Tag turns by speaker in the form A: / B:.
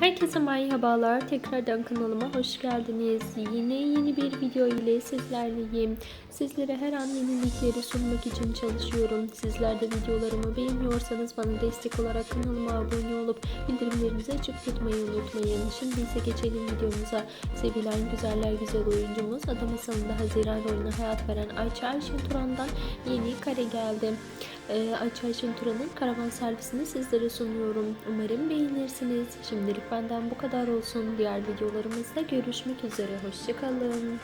A: Herkese merhabalar. Tekrardan kanalıma hoş geldiniz. Yine yeni bir video ile sizlerleyim. Sizlere her an yenilikleri sunmak için çalışıyorum. Sizler de videolarımı beğeniyorsanız bana destek olarak kanalıma abone olup bildirimlerinizi açık tutmayı unutmayın. Şimdi ise geçelim videomuza. Sevilen güzeller güzel oyuncumuz Ada Masalı'nda Haziran rolüne hayat veren Ayça Ayşin Turan'dan yeni kare geldi. Ee, Ayça Ayşin Turan'ın karavan servisini sizlere sunuyorum. Umarım beğenirsiniz. Şimdilik benden bu kadar olsun. Diğer videolarımızda görüşmek üzere. Hoşçakalın.